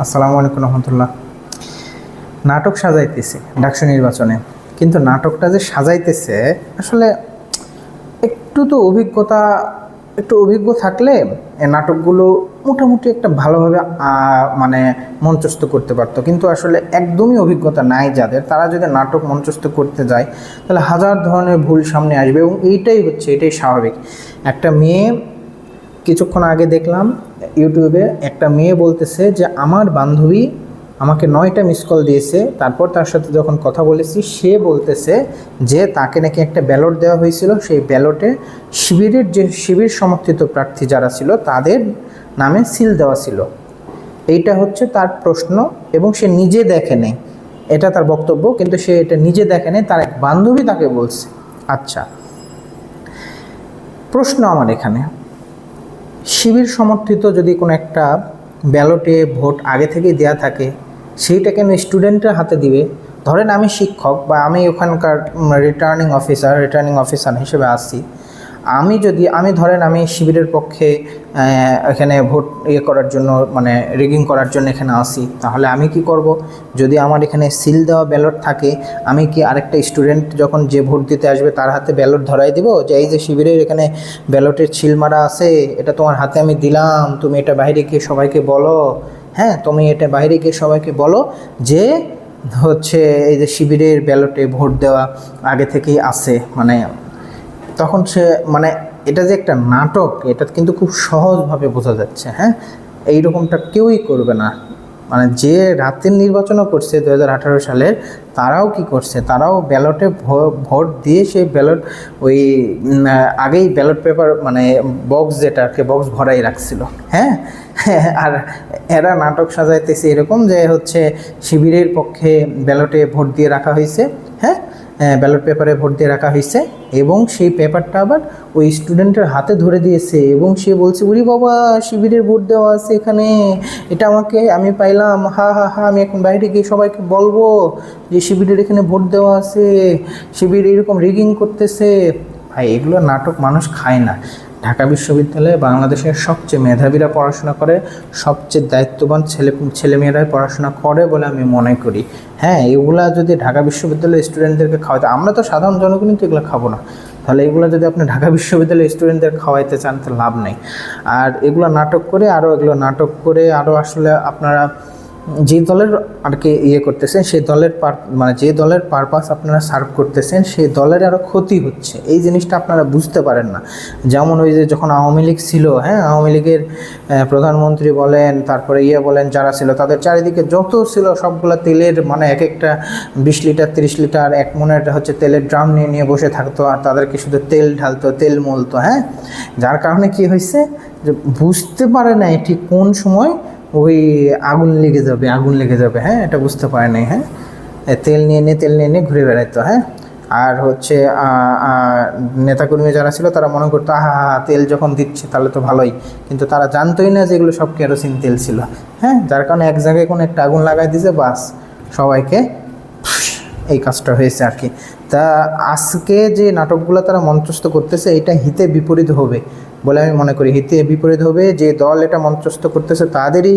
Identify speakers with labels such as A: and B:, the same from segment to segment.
A: আসসালামু আলাইকুম রহমতুল্লাহ। নাটক সাজাইতেছে, ডাকসু নির্বাচনে। কিন্তু নাটকটা যে সাজাইতেছে, আসলে একটু তো অভিজ্ঞতা, একটু অভিজ্ঞ থাকলে নাটকগুলো মোটামুটি একটা ভালোভাবে মানে মঞ্চস্থ করতে পারতো। কিন্তু আসলে একদমই অভিজ্ঞতা নাই যাদের। তারা যদি নাটক মঞ্চস্থ করতে যায়, তাহলে হাজার ধরনের ভুল সামনে আসবে এবং এইটাই হচ্ছে, এটাই স্বাভাবিক। একটা মেয়ে কিছুক্ষণ আগে দেখলাম ইউটিউবে একটা মেয়ে বলতেছে যে, আমার বান্ধবী আমাকে নয়টা মিস কল দিয়েছে। তারপর তার সাথে যখন কথা বলেছি, সে বলতেছে যে, তাকে নাকি একটা ব্যালট দেওয়া হয়েছিল। সেই ব্যালটে শিবিরের যে, শিবির সমর্থিত প্রার্থী যারা ছিল, তাদের নামে সিল দেওয়া ছিল। এইটা হচ্ছে তার প্রশ্ন এবং সে নিজে দেখে নেই এটা তার বক্তব্য, কিন্তু সে এটা নিজে দেখে নেই তার এক বান্ধবী তাকে বলছে। আচ্ছা প্রশ্ন আমার এখানে। শিবির সমর্থিত যদি কোনো একটা ব্যালটে ভোট আগে থেকেই দেওয়া থাকে সেইটা কেন স্টুডেন্টের হাতে দিবে। ধরেন আমি শিক্ষক বা আমি ওখানকার রিটার্নিং অফিসার রিটার্নিং অফিসার হিসেবে আসছি। আমি যদি, আমি ধরেন আমি শিবিরের পক্ষে এখানে ভোট ইয়ে করার জন্য মানে রেগিং করার জন্য এখানে আসি, তাহলে আমি কি করব? যদি আমার এখানে সিল দেওয়া ব্যালট থাকে, আমি কি আরেকটা স্টুডেন্ট যখন যে ভোট দিতে আসবে, তার হাতে ব্যালট ধরাই দিব? যে এই যে শিবিরের এখানে ব্যালটের ছিল মারা আছে, এটা তোমার হাতে আমি দিলাম, তুমি এটা বাইরে গিয়ে সবাইকে বলো। হ্যাঁ তুমি এটা বাইরে গিয়ে সবাইকে বলো যে হচ্ছে এই যে শিবিরের ব্যালটে ভোট দেওয়া আগে থেকেই আছে মানে তখন সে মানে এটা যে একটা নাটক, এটা কিন্তু খুব সহজভাবে বোঝা যাচ্ছে হ্যাঁ? এইরকমটা কেউই করবে না। মানে যে রাতের নির্বাচনও করছে দু হাজার সালের তারাও কি করছে? তারাও ব্যালটে ভোট দিয়ে সেই ব্যালট, ওই আগেই ব্যালট পেপার মানে বক্স যেটাকে, বক্স ভরাই রাখছিল হ্যাঁ? আর এরা নাটক সাজাইতেছে এরকম যে হচ্ছে শিবিরের পক্ষে ব্যালটে ভোট দিয়ে রাখা হয়েছে হ্যাঁ? ব্যালট পেপারে ভোট দিয়ে রাখা হয়েছে এবং সেই পেপারটা আবার ওই স্টুডেন্টের হাতে ধরে দিয়েছে এবং সে বলছে, উরি বাবা, শিবিরের ভোট দেওয়া আছে এখানে, এটা আমাকে, আমি পাইলাম, হা হা হা, আমি এখন বাইরে গিয়ে সবাইকে বলব যে শিবিরের এখানে ভোট দেওয়া আছে, শিবির এরকম রিগিং করতেছে। ভাই, এগুলো নাটক মানুষ খায় না। ঢাকা বিশ্ববিদ্যালয়ে বাংলাদেশের সবচেয়ে মেধাবীরা পড়াশোনা করে, সবচেয়ে দায়িত্ববান ছেলে, ছেলেমেয়েরাই পড়াশোনা করে বলে আমি মনে করি। হ্যাঁ এগুলা যদি ঢাকা বিশ্ববিদ্যালয়ের স্টুডেন্টদেরকে খাওয়াতে আমরা তো সাধারণ জনগণই তো এগুলো খাব না। তাহলে এগুলো যদি আপনি ঢাকা বিশ্ববিদ্যালয়ের স্টুডেন্টদের খাওয়াইতে চান তো লাভ নেই। আর এগুলো নাটক করে আরও এগুলো নাটক করে আরও আসলে আপনারা যে দলের আর কি ইয়ে করতেছেন সেই দলের পার মানে যে দলের পারপাস আপনারা সার্ভ করতেছেন সেই দলের আরও ক্ষতি হচ্ছে। এই জিনিসটা আপনারা বুঝতে পারেন না। যেমন ওই যে যখন আওয়ামী লীগ ছিল হ্যাঁ আওয়ামী লীগের প্রধানমন্ত্রী বলেন, তারপরে ইয়ে বলেন, যারা ছিল, তাদের চারিদিকে যত ছিল, সবগুলো তেলের মানে এক একটা বিশ লিটার, তিরিশ লিটার, এক মনের হচ্ছে তেলের ড্রাম নিয়ে নিয়ে বসে থাকতো, আর তাদেরকে শুধু তেল ঢালতো, তেল মলতো হ্যাঁ? যার কারণে কি হয়েছে যে বুঝতে পারে নাই ঠিক কোন সময় ওই আগুন লেগে যাবে, আগুন লেগে যাবে হ্যাঁ এটা বুঝতে পারে নাই হ্যাঁ। তেল নিয়ে নিয়ে তেল নিয়ে নিয়ে ঘুরে বেড়াইতো হ্যাঁ। আর হচ্ছে নেতাকর্মী যারা ছিল, তারা মনে করতো, আহা হা তেল যখন দিচ্ছে, তাহলে তো ভালোই। কিন্তু তারা জানতোই না যে এগুলো সব কেরোসিন তেল ছিল হ্যাঁ। যার কারণে এক জায়গায় কোনো একটা আগুন লাগাই দিয়েছে, বাস সবাইকে এই কাজটা হয়েছে আর কি। তা আজকে যে নাটকগুলো তারা মঞ্চস্থ করতেছে, এটা হিতে বিপরীত হবে বলে আমি মনে করি। হিতে বিপরীত হবে, যে দল এটা মঞ্চস্থ করতেছে তাদেরই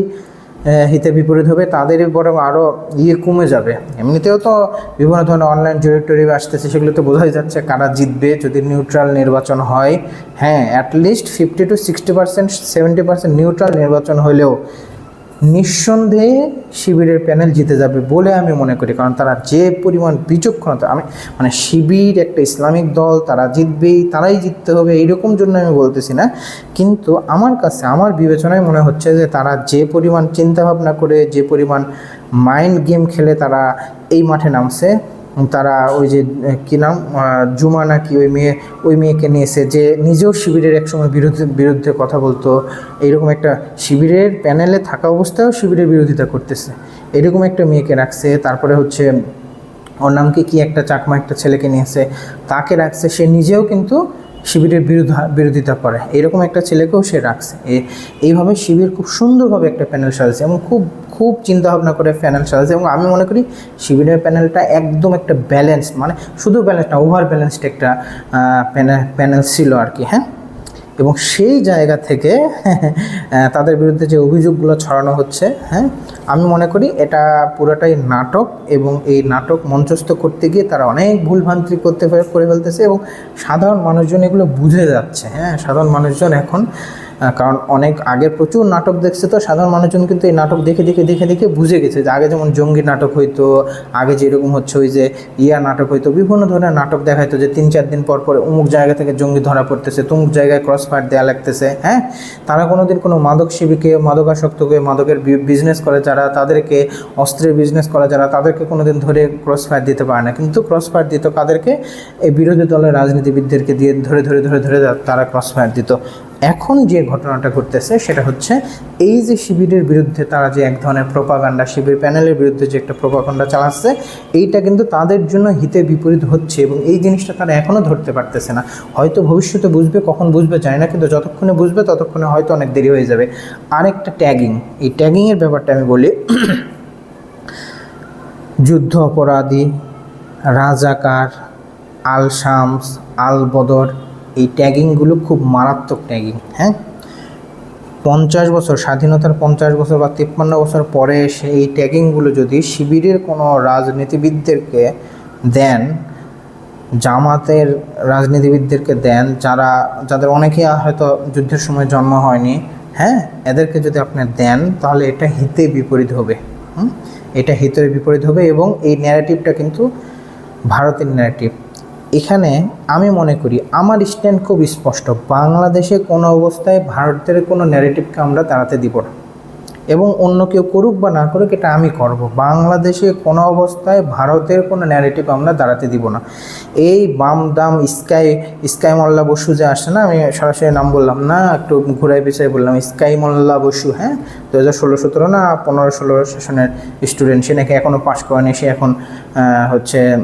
A: হিতে বিপরীত হবে, তাদেরই বরং আরও ইয়ে কমে যাবে। এমনিতেও তো বিভিন্ন ধরনের অনলাইন ডিরেক্টরি আসতেছে, সেগুলো তো বোঝাই যাচ্ছে কারা জিতবে, যদি নিউট্রাল নির্বাচন হয়। হ্যাঁ at least fifty two sixty percent seventy percent neutral নির্বাচন হলেও নিঃসন্দেহে শিবিরের প্যানেল জিতে যাবে বলে আমি মনে করি। কারণ তারা যে পরিমাণ বিচক্ষণতা আমি মানে শিবির একটা ইসলামিক দল, তারা জিতবেই, তারাই জিততে হবে, এইরকম জন্য আমি বলতেছি না। কিন্তু আমার কাছে, আমার বিবেচনায় মনে হচ্ছে যে তারা যে পরিমাণ চিন্তাভাবনা করে, যে পরিমাণ মাইন্ড গেম খেলে তারা এই মাঠে নামছে। তারা ওই যে কী নাম? জুমা নাকি ওই মেয়ে, ওই মেয়েকে নিয়েছে যে নিজেও শিবিরের একসময় বিরুদ্ধে বিরুদ্ধে কথা বলতো, এইরকম একটা শিবিরের প্যানেলে থাকা অবস্থায়ও শিবিরের বিরোধিতা করতেছে। এরকম একটা মেয়েকে রাখছে, তারপরে হচ্ছে ওর নামকে কি একটা চাকমা একটা ছেলেকে নিয়েছে তাকে রাখছে, সে নিজেও কিন্তু শিবিরের বিরোধা বিরোধিতা করে। এরকম একটা ছেলেকেও সে রাখছে। এইভাবে শিবির খুব সুন্দরভাবে একটা প্যানেল সাজাচ্ছে এবং খুব খুব চিন্তাভাবনা করে প্যানেল সাজাচ্ছে এবং আমি মনে করি শিবিরের প্যানেলটা একদম একটা ব্যালেন্স মানে শুধু ব্যালেন্স না ওভার ব্যালেন্সড একটা প্যানেল ছিল আর কি হ্যাঁ? এবং সেই জায়গা থেকে তাদের বিরুদ্ধে যে অভিযোগগুলো ছড়ানো হচ্ছে হ্যাঁ আমি মনে করি এটা পুরোটাই নাটক এবং এই নাটক মঞ্চস্থ করতে গিয়ে তারা অনেক ভুলভ্রান্তি করতে, করে ফেলতেছে এবং সাধারণ মানুষজন এগুলো বুঝে যাচ্ছে হ্যাঁ সাধারণ মানুষজন এখন কারণ অনেক আগের প্রচুর নাটক দেখছে তো, সাধারণ মানুষজন কিন্তু এই নাটক দেখে দেখে দেখে দেখে বুঝে গেছে যে আগে যেমন জঙ্গি নাটক হইতো, আগে যেরকম হচ্ছে ওই যে ইয়া নাটক হইতো, বিভিন্ন ধরনের নাটক দেখাইতো যে তিন, চার দিন পর পর অমুক জায়গা থেকে জঙ্গি ধরা পড়তেছে, তমুক জায়গায় ক্রস ফায়ার দেওয়া লাগতেছে হ্যাঁ? তারা কোনো দিন কোনো মাদক শিবিকে মাদকাসক্তকে, মাদকের বিজনেস করে যারা, তাদেরকে অস্ত্রের বিজনেস করে যারা, তাদেরকে কোনো দিন ধরে ক্রস ফায়ার দিতে পারে না। কিন্তু ক্রস ফায়ার দিত কাদেরকে? এই বিরোধী দলের রাজনীতিবিদদেরকে দিয়ে ধরে ধরে ধরে ধরে তারা ক্রস ফায়ার দিত। এখন যে ঘটনাটা ঘটতেছে সেটা হচ্ছে এই যে শিবিরের বিরুদ্ধে তারা যে এক ধরনের প্রোপাগান্ডা শিবির প্যানেলের বিরুদ্ধে যে একটা প্রোপাগান্ডা চালাচ্ছে, এইটা কিন্তু তাদের জন্য হিতে বিপরীত হচ্ছে এবং এই জিনিসটা তারা এখনও ধরতে পারতেছে না। হয়তো ভবিষ্যতে বুঝবে, কখন বুঝবে জানি না, কিন্তু যতক্ষণে বুঝবে ততক্ষণে হয়তো অনেক দেরি হয়ে যাবে। আরেকটা ট্যাগিং এই ট্যাগিংয়ের ব্যাপারটা আমি বলি। যুদ্ধ অপরাধী, রাজাকার আল শামস আল বদর এই ট্যাগিংগুলো খুব মারাত্মক ট্যাগিং হ্যাঁ? পঞ্চাশ বছর, স্বাধীনতার পঞ্চাশ বছর বা তিপ্পান্ন বছর পরে এসে এই ট্যাগিংগুলো যদি শিবিরের কোনো রাজনীতিবিদদেরকে দেন, জামাতের রাজনীতিবিদদেরকে দেন, যারা, যাদের অনেকে হয়তো যুদ্ধের সময় জন্ম হয়নি হ্যাঁ? এদেরকে যদি আপনি দেন, তাহলে এটা হিতে বিপরীত হবে? এটা হিতের বিপরীত হবে এবং এই ন্যারেটিভটা কিন্তু ভারতের ন্যারেটিভ এখানে আমি মনে করি আমার স্ট্যান্ড খুব স্পষ্ট। বাংলাদেশে কোনো অবস্থায় ভারতের কোনো ন্যারেটিভকে আমরা দাঁড়াতে দিব না। এবং অন্য কেউ করুক বা না করুক, এটা আমি করব। বাংলাদেশে কোনো অবস্থায় ভারতের কোনো ন্যারেটিভ আমরা দাঁড়াতে দিব না। এই বাম দাম স্কাই স্কাই মোল্লা বসু যে আসে না, আমি সরাসরি নাম বললাম না, একটু ঘুরাই পিছাই বললাম, স্কাই মোল্লা বসু হ্যাঁ? দু হাজার ষোলো, সতেরো না, পনেরো, ষোলো সেশনের স্টুডেন্ট সে নাকি এখনও পাশ করেনি, সে এখন হচ্ছে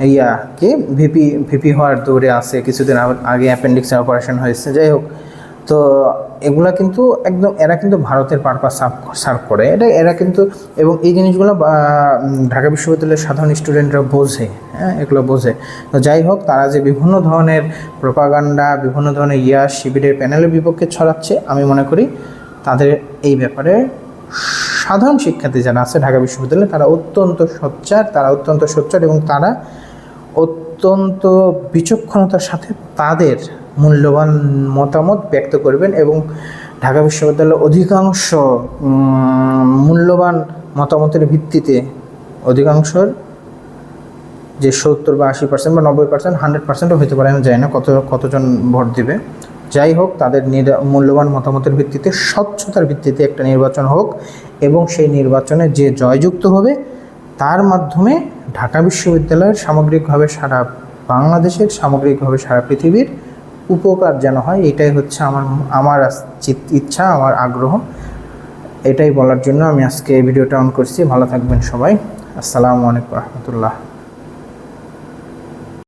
A: ইয়া, কি? ভিপি ভিপি হওয়ার দৌড়ে আছে, কিছুদিন আগ- আগে অ্যাপেন্ডিক্সের অপারেশন হয়েছে। যাই হোক তো এগুলা কিন্তু একদম, এরা কিন্তু ভারতের পারপাস সার্ভ করে। এটা এরা কিন্তু, এবং এই জিনিসগুলো ঢাকা বিশ্ববিদ্যালয়ের সাধারণ স্টুডেন্টরা বোঝে হ্যাঁ এগুলো বোঝে। তো যাই হোক, তারা যে বিভিন্ন ধরনের প্রোপাগান্ডা বিভিন্ন ধরনের ইয়া শিবিরের প্যানেলের বিপক্ষে ছড়াচ্ছে, আমি মনে করি তাদের এই ব্যাপারে সাধারণ শিক্ষার্থী যারা আছে ঢাকা বিশ্ববিদ্যালয়ে, তারা অত্যন্ত সোচ্চার, তারা অত্যন্ত সোচ্চার এবং তারা অত্যন্ত বিচক্ষণতার সাথে তাদের মূল্যবান মতামত ব্যক্ত করবেন এবং ঢাকা বিশ্ববিদ্যালয়ের অধিকাংশ মূল্যবান মতামতের ভিত্তিতে অধিকাংশর যে সত্তর বা আশি পার্সেন্ট বা নব্বই পার্সেন্ট হান্ড্রেড পার্সেন্টও হতে পারে, আমি জানি না কত, কতজন ভোট দিবে। যাই হোক, তাদের মূল্যবান মতামতের ভিত্তিতে, স্বচ্ছতার ভিত্তিতে একটা নির্বাচন হোক এবং সেই নির্বাচনে যে জয়যুক্ত হবে, তার মাধ্যমে ঢাকা বিশ্ববিদ্যালয়ের সামগ্রিকভাবে সারা বাংলাদেশের সামগ্রিকভাবে সারা পৃথিবীর উপকার যেন হয়, এটাই হচ্ছে আমার আমার ইচ্ছা, আমার আগ্রহ। এটাই বলার জন্য আমি আজকে এই ভিডিওটা অন করছি। ভালো থাকবেন সবাই। আসসালামু আলাইকুম রহমতুল্লাহ।